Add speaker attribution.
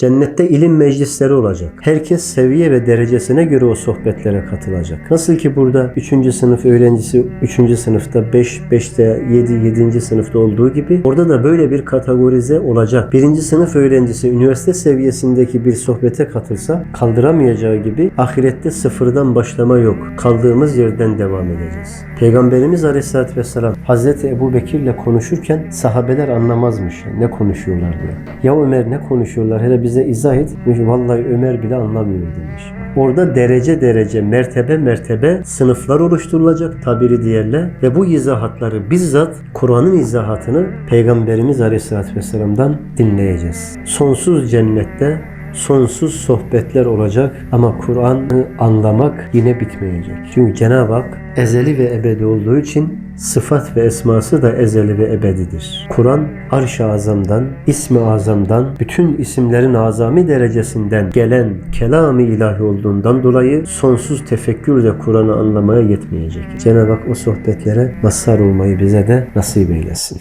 Speaker 1: Cennette ilim meclisleri olacak. Herkes seviye ve derecesine göre o sohbetlere katılacak. Nasıl ki burada 3. sınıf öğrencisi 3. sınıfta 5, 5'te 7, 7. sınıfta olduğu gibi orada da böyle bir kategorize olacak. 1. sınıf öğrencisi üniversite seviyesindeki bir sohbete katılsa kaldıramayacağı gibi ahirette sıfırdan başlama yok. Kaldığımız yerden devam edeceğiz. Peygamberimiz Aleyhisselatü Vesselam Hazreti Ebu Bekir'le konuşurken sahabeler anlamazmış ne konuşuyorlar diye. Ya Ömer ne konuşuyorlar hele bize izah et. Vallahi Ömer bile anlamıyor demiş. Orada derece derece, mertebe mertebe sınıflar oluşturulacak tabiri diğerle ve bu izahatları bizzat Kur'an'ın izahatını Peygamberimiz Aleyhisselatü Vesselam'dan dinleyeceğiz. Sonsuz cennette sonsuz sohbetler olacak ama Kur'an'ı anlamak yine bitmeyecek. Çünkü Cenab-ı Hak ezeli ve ebedi olduğu için sıfat ve esması da ezeli ve ebedidir. Kur'an arş-ı azamdan, ismi azamdan, bütün isimlerin azami derecesinden gelen kelam-ı ilahi olduğundan dolayı sonsuz tefekkür de Kur'an'ı anlamaya yetmeyecek. Cenab-ı Hak o sohbetlere mazhar olmayı bize de nasip eylesin.